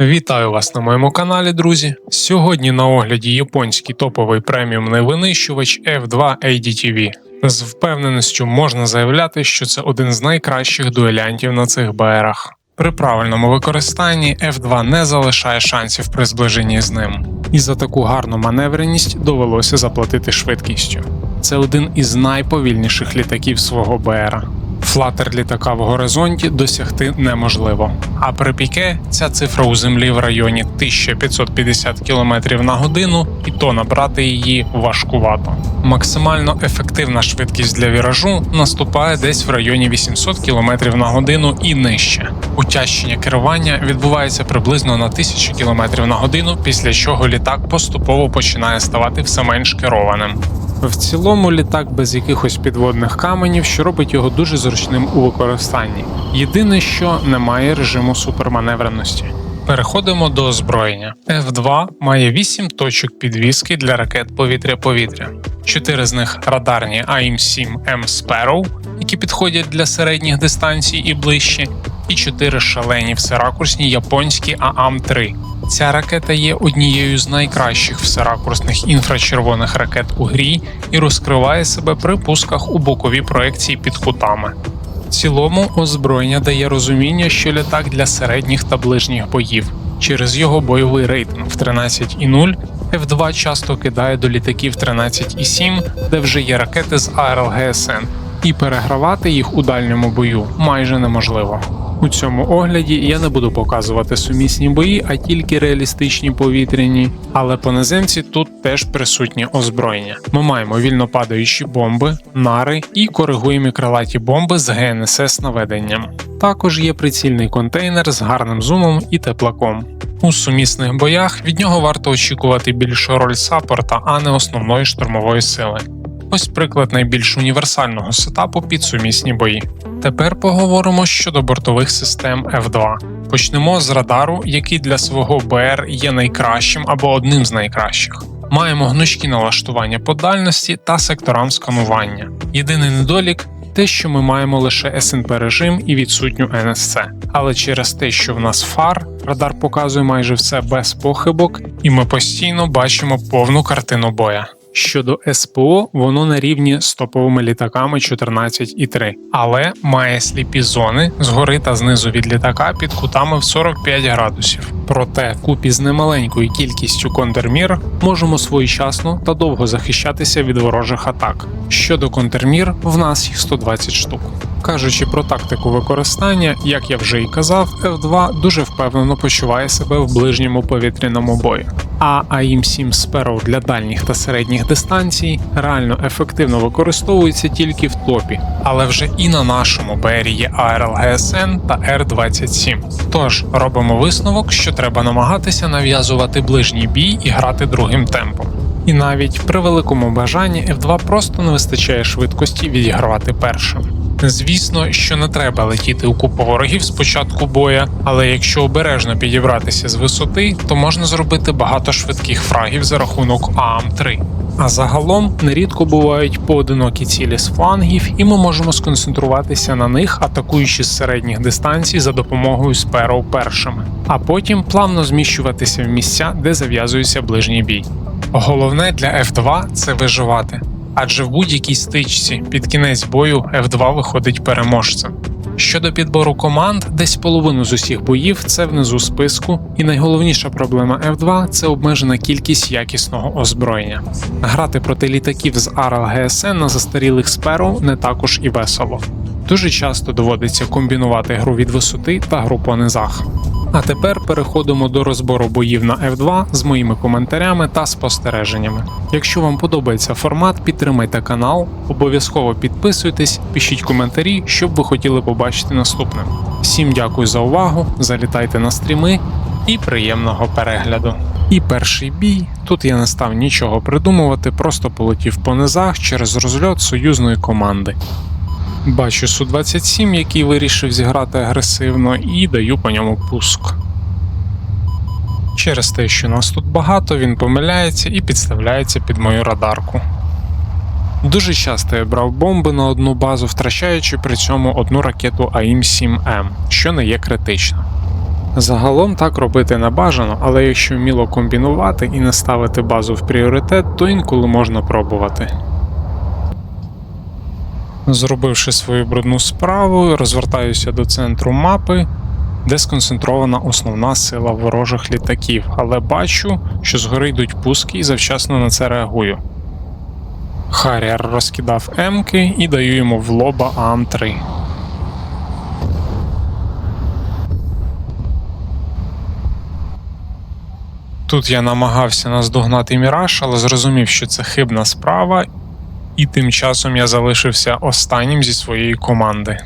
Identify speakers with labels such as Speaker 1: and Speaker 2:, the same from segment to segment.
Speaker 1: Вітаю вас на моєму каналі, друзі. Сьогодні на огляді японський топовий преміумний винищувач F2 ADTV. З впевненістю можна заявляти, що це один з найкращих дуелянтів на цих БРах. При правильному використанні F2 не залишає шансів при зближенні з ним, і за таку гарну маневреність довелося заплатити швидкістю. Це один із найповільніших літаків свого БРа. Флатер літака в горизонті досягти неможливо. А при піке ця цифра у землі в районі 1550 км на годину, і то набрати її важкувато. Максимально ефективна швидкість для віражу наступає десь в районі 800 км на годину і нижче. Утяжчення керування відбувається приблизно на 1000 км на годину, після чого літак поступово починає ставати все менш керованим. В цілому літак без якихось підводних каменів, що робить його дуже зручним у використанні. Єдине, що немає режиму суперманевреності. Переходимо до озброєння. F2 має 8 точок підвіски для ракет повітря-повітря. Чотири з них радарні AIM-7M Sparrow, які підходять для середніх дистанцій і ближче, і чотири шалені всеракурсні японські AAM-3. Ця ракета є однією з найкращих всеракурсних інфрачервоних ракет у грі і розкриває себе при пусках у бокові проекції під кутами. В цілому озброєння дає розуміння, що літак для середніх та ближніх боїв. Через його бойовий рейтинг в 13,0 F2 часто кидає до літаків 13,7, де вже є ракети з АРЛГСН, і перегравати їх у дальньому бою майже неможливо. У цьому огляді я не буду показувати сумісні бої, а тільки реалістичні повітряні. Але по наземці тут теж присутнє озброєння. Ми маємо вільно падаючі бомби, нари і коригуємі крилаті бомби з ГНСС наведенням. Також є прицільний контейнер з гарним зумом і теплаком. У сумісних боях від нього варто очікувати більшу роль саппорта, а не основної штурмової сили. Ось приклад найбільш універсального сетапу під сумісні бої. Тепер поговоримо щодо бортових систем F2. Почнемо з радару, який для свого БР є найкращим або одним з найкращих. Маємо гнучкі налаштування по дальності та секторам сканування. Єдиний недолік те, що ми маємо лише СНП режим і відсутню NSC. Але через те, що в нас фар, радар показує майже все без похибок, і ми постійно бачимо повну картину боя. Щодо СПО, воно на рівні з топовими літаками 14,3, але має сліпі зони згори та знизу від літака під кутами в 45 градусів. Проте, купі з немаленькою кількістю контрмір можемо своєчасно та довго захищатися від ворожих атак. Щодо контрмір, в нас їх 120 штук. Кажучи про тактику використання, як я вже і казав, F2 дуже впевнено почуває себе в ближньому повітряному бою. А AIM-7 Sparrow для дальніх та середніх дистанцій реально ефективно використовується тільки в топі, але вже і на нашому БРі є ARL-GSN та R27. Тож робимо висновок, що треба намагатися нав'язувати ближній бій і грати другим темпом. І навіть при великому бажанні F2 просто не вистачає швидкості відігравати першим. Звісно, що не треба летіти у купу ворогів з боя, але якщо обережно підібратися з висоти, то можна зробити багато швидких фрагів за рахунок ААМ-3. А загалом нерідко бувають поодинокі цілі з флангів, і ми можемо сконцентруватися на них, атакуючи з середніх дистанцій за допомогою сперов першими, а потім плавно зміщуватися в місця, де зав'язується ближній бій. Головне для F2 це виживати адже в будь-якій стичці під кінець бою F2 виходить переможцем. Щодо підбору команд, десь половину з усіх боїв це внизу списку, і найголовніша проблема F2 це обмежена кількість якісного озброєння. Грати проти літаків з ARL GSN на застарілих сперу не також і весело. Дуже часто доводиться комбінувати гру від висоти та гру по низах. А тепер переходимо до розбору боїв на F2 з моїми коментарями та спостереженнями. Якщо вам подобається формат, підтримайте канал, обов'язково підписуйтесь, пишіть коментарі, що б ви хотіли побачити наступним. Всім дякую за увагу, залітайте на стріми і приємного перегляду. І перший бій тут я не став нічого придумувати, просто полетів по низах через розльот союзної команди. Бачу Су-27, який вирішив зіграти агресивно, і даю по ньому пуск. Через те, що нас тут багато, він помиляється і підставляється під мою радарку. Дуже часто я брав бомби на одну базу, втрачаючи при цьому одну ракету АІМ-7М, що не є критично. Загалом так робити не бажано, але якщо вміло комбінувати і не ставити базу в пріоритет, то інколи можна пробувати. Зробивши свою брудну справу, розвертаюся до центру мапи, де сконцентрована основна сила ворожих літаків, але бачу, що згори йдуть пуски і завчасно на це реагую. Харріар розкидав М-ки і даю йому в лоба АМ-3. Тут я намагався наздогнати міраж, але зрозумів, що це хибна справа, і тим часом я залишився останнім зі своєї команди.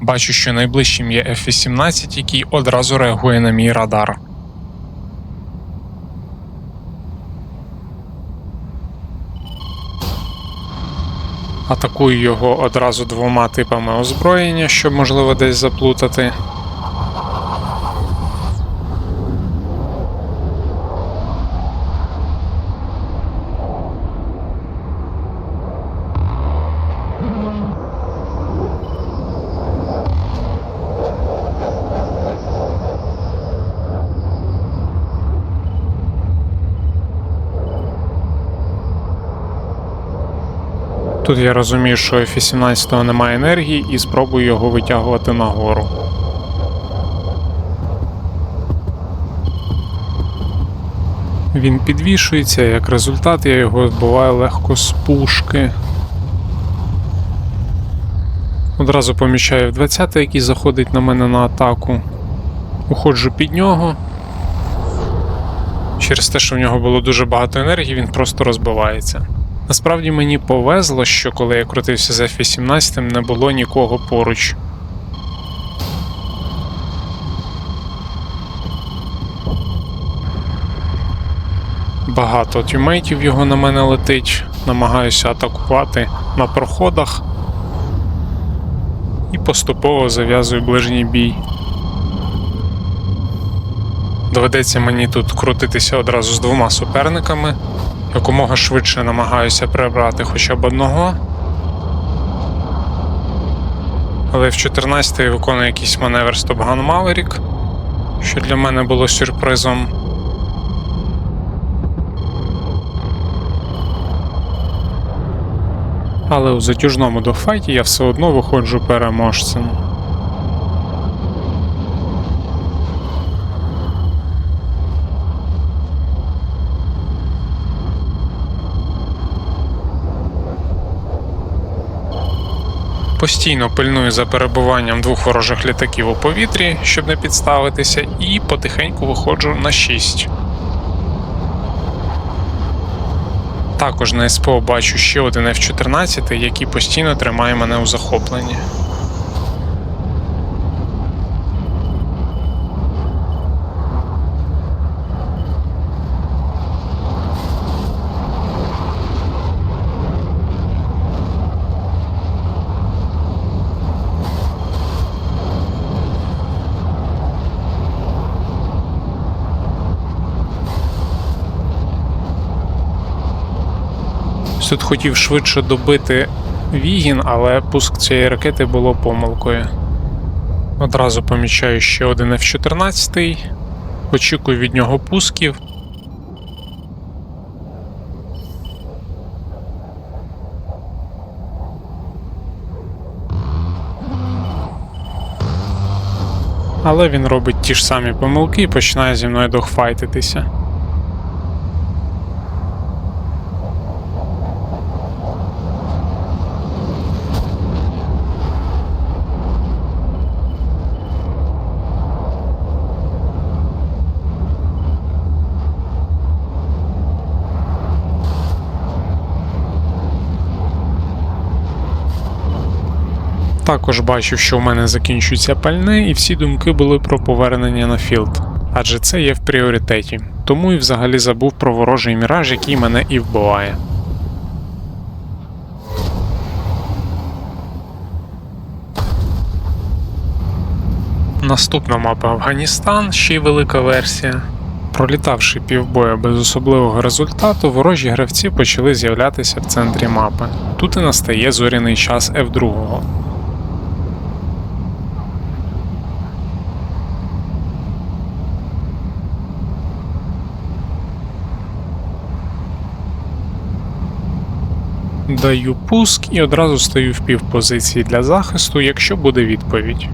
Speaker 1: Бачу, що найближчим є F-18, який одразу реагує на мій радар. Атакую його одразу двома типами озброєння, щоб можливо десь заплутати. Тут я розумію, що F-18 немає енергії і спробую його витягувати нагору. Він підвішується, як результат, я його збиваю легко з пушки. Одразу помічаю F-20, який заходить на мене на атаку. Уходжу під нього. Через те, що в нього було дуже багато енергії, він просто розбивається. Насправді мені повезло, що коли я крутився з F-18, не було нікого поруч. Багато тюмейтів його на мене летить, намагаюся атакувати на проходах і поступово зав'язую ближній бій. Доведеться мені тут крутитися одразу з двома суперниками якомога швидше намагаюся прибрати хоча б одного. Але в 14-й виконує якийсь маневр Стопган Маверік, що для мене було сюрпризом. Але у затяжному дофайті я все одно виходжу переможцем. Постійно пильную за перебуванням двох ворожих літаків у повітрі, щоб не підставитися, і потихеньку виходжу на 6. Також на СПО бачу ще один F-14, який постійно тримає мене у захопленні. Тут хотів швидше добити Вігін, але пуск цієї ракети було помилкою. Одразу помічаю ще один F-14, очікую від нього пусків. Але він робить ті ж самі помилки і починає зі мною догфайтитися. Також бачив, що в мене закінчується пальне, і всі думки були про повернення на філд, адже це є в пріоритеті, тому і взагалі забув про ворожий міраж, який мене і вбиває. Наступна мапа Афганістан, ще й велика версія. Пролітавши півбоя без особливого результату, ворожі гравці почали з'являтися в центрі мапи. Тут і настає зоряний час F2. Даю пуск і одразу стою в півпозиції для захисту, якщо буде відповідь.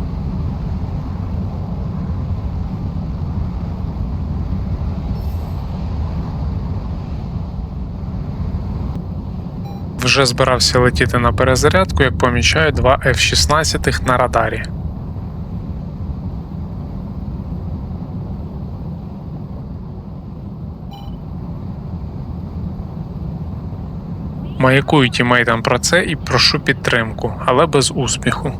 Speaker 1: Вже збирався летіти на перезарядку, як помічаю два F-16 на радарі. Маякую тімейтам про це і прошу підтримку, але без успіху.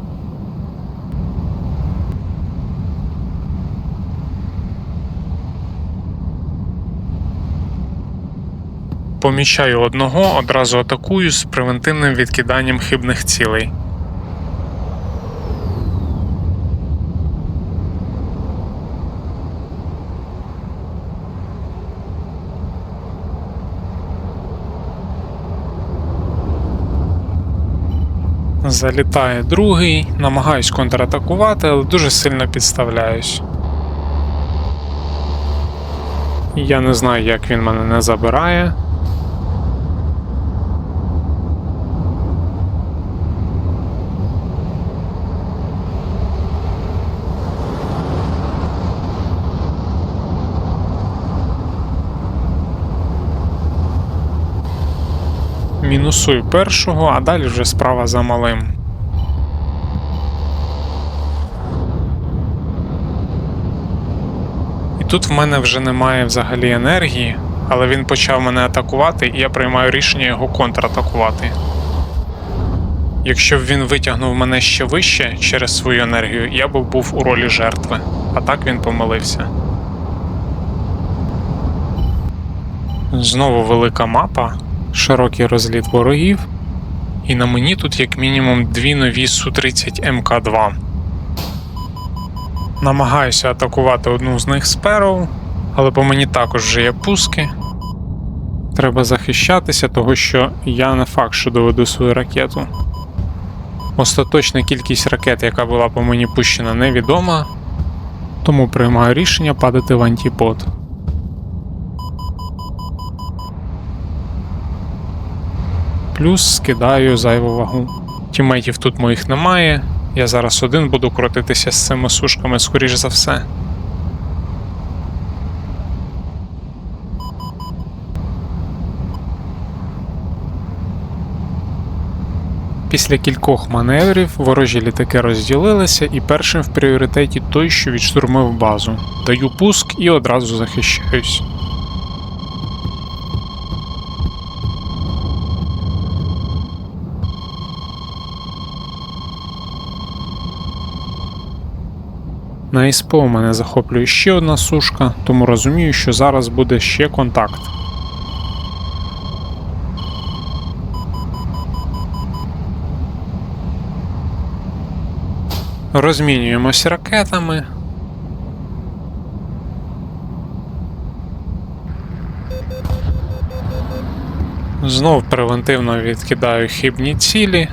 Speaker 1: Поміщаю одного, одразу атакую з превентивним відкиданням хибних цілей. Залітає другий, намагаюсь контратакувати, але дуже сильно підставляюсь. Я не знаю, як він мене не забирає. Мінусую першого, а далі вже справа за малим. І тут в мене вже немає взагалі енергії, але він почав мене атакувати, і я приймаю рішення його контратакувати. Якщо б він витягнув мене ще вище через свою енергію, я б був у ролі жертви, а так він помилився. Знову велика мапа, широкий розліт ворогів, і на мені тут як мінімум дві нові Су-30 МК2. Намагаюся атакувати одну з них сперу, але по мені також вже є пуски. Треба захищатися, того що я не факт, що доведу свою ракету. Остаточна кількість ракет, яка була по мені пущена, невідома, тому приймаю рішення падати в антипод. Плюс скидаю зайву вагу. Тімейтів тут моїх немає. Я зараз один буду крутитися з цими сушками, скоріш за все. Після кількох маневрів ворожі літаки розділилися, і першим в пріоритеті той, що відштурмив базу. Даю пуск і одразу захищаюсь. На СПО мене захоплює ще одна сушка, тому розумію, що зараз буде ще контакт. Розмінюємося ракетами. Знов превентивно відкидаю хибні цілі.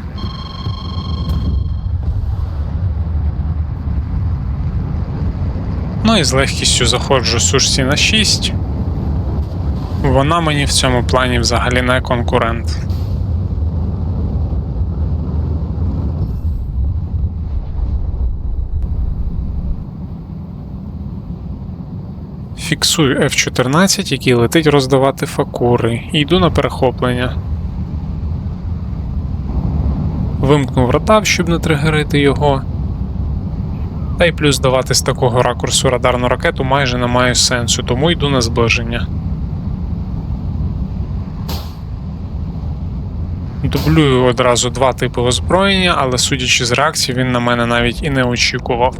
Speaker 1: І з легкістю заходжу сушці на 6. Вона мені в цьому плані взагалі не конкурент. Фіксую F14, який летить роздавати факури, і йду на перехоплення. Вимкнув ротав, щоб не тригерити його. Та й плюс давати з такого ракурсу радарну ракету майже не має сенсу, тому йду на зближення. Дублюю одразу два типи озброєння, але судячи з реакції, він на мене навіть і не очікував.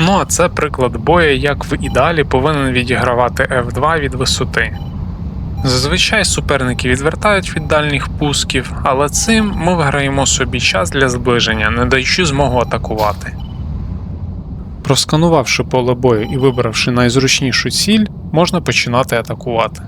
Speaker 1: Ну а це приклад боя, як в ідеалі повинен відігравати F2 від висоти. Зазвичай суперники відвертають від дальніх пусків, але цим ми виграємо собі час для зближення, не даючи змогу атакувати. Просканувавши поле бою і вибравши найзручнішу ціль, можна починати атакувати.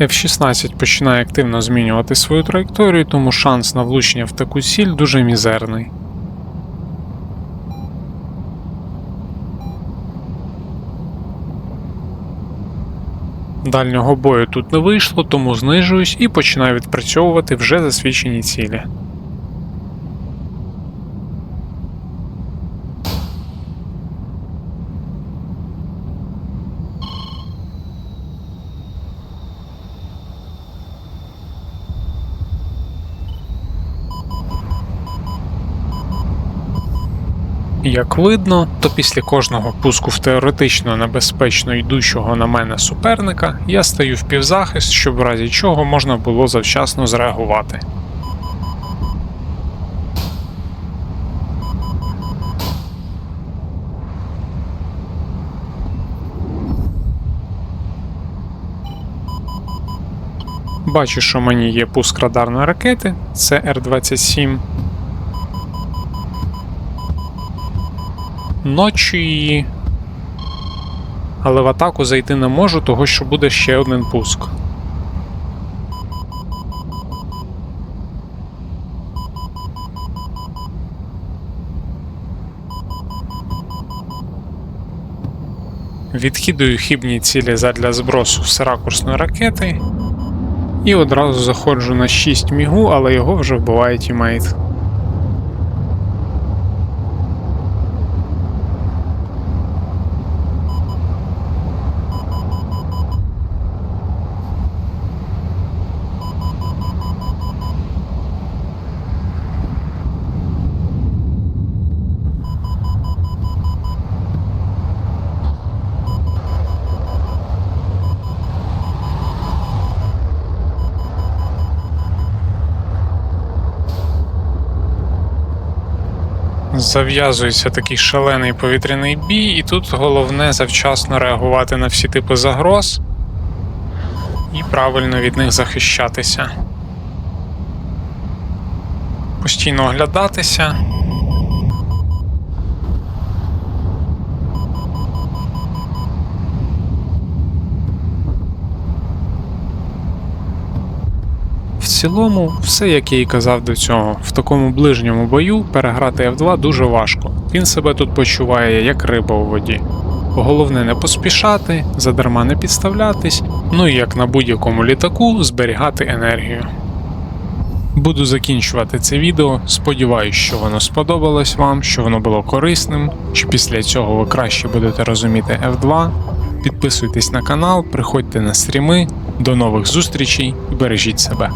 Speaker 1: F-16 починає активно змінювати свою траєкторію, тому шанс на влучення в таку ціль дуже мізерний. Дальнього бою тут не вийшло, тому знижуюсь і починаю відпрацьовувати вже засвідчені цілі. Як видно, то після кожного пуску в теоретично небезпечно йдущого на мене суперника я стаю в півзахист, щоб в разі чого можна було завчасно зреагувати. Бачу, що мені є пуск радарної ракети, це Р-27. Ночі. Але в атаку зайти не можу, того що буде ще один пуск. Відкидую хібні цілі задля збросу всеракурсної ракети. І одразу заходжу на 6 мігу, але його вже вбиває тімейт. Зав'язується такий шалений повітряний бій, і тут головне завчасно реагувати на всі типи загроз і правильно від них захищатися. Постійно оглядатися. Цілому, все як я і казав до цього, в такому ближньому бою переграти F2 дуже важко. Він себе тут почуває як риба у воді. Головне не поспішати, задарма не підставлятись, ну і як на будь-якому літаку зберігати енергію. Буду закінчувати це відео. Сподіваюсь, що воно сподобалось вам, що воно було корисним, що після цього ви краще будете розуміти F2. Підписуйтесь на канал, приходьте на стріми. До нових зустрічей і бережіть себе.